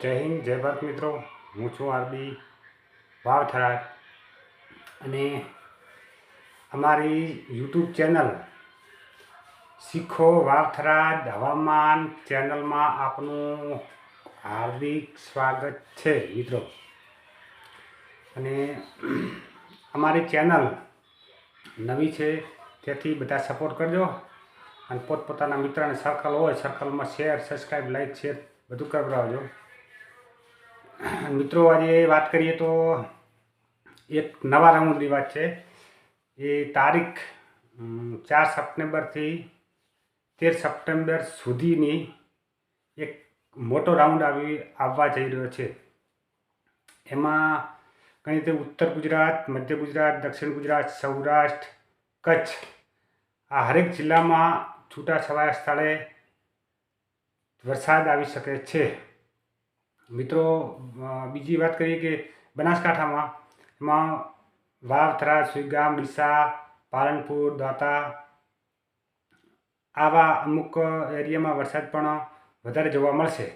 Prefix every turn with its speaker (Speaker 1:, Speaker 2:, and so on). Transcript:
Speaker 1: જય હિન્દ, જય ભારત મિત્રો. હું છું આરબી વાવથરા. અને અમારી યુટ્યુબ ચેનલ શીખો વાવથરાજ હવામાન ચેનલમાં આપનું હાર્દિક સ્વાગત છે મિત્રો. અને અમારી ચેનલ નવી છે, તેથી બધા સપોર્ટ કરજો. અને પોતપોતાના મિત્રને સર્કલ હોય સર્કલમાં શેર સબસ્ક્રાઈબ લાઈક શેર બધું કરાવજો. મિત્રો, આજે વાત કરીએ તો એક નવા રાઉન્ડની વાત છે. એ તારીખ ચાર સપ્ટેમ્બરથી તેર સપ્ટેમ્બર સુધીની એક મોટો રાઉન્ડ આવી, આવવા જઈ રહ્યો છે. એમાં ઘણી રીતે ઉત્તર ગુજરાત, મધ્ય ગુજરાત, દક્ષિણ ગુજરાત, સૌરાષ્ટ્ર, કચ્છ, આ હરેક જિલ્લામાં છૂટાછવાયા સ્થળે વરસાદ આવી શકે છે. મિત્રો બીજી વાત કરીએ કે બનાસકાંઠામાં એમાં વાવ થરાદ સુઈગામ ડીસા, પાલનપુર દ્વાતા આવા અમુક એરિયામાં વરસાદ પણ વધારે જોવા મળશે.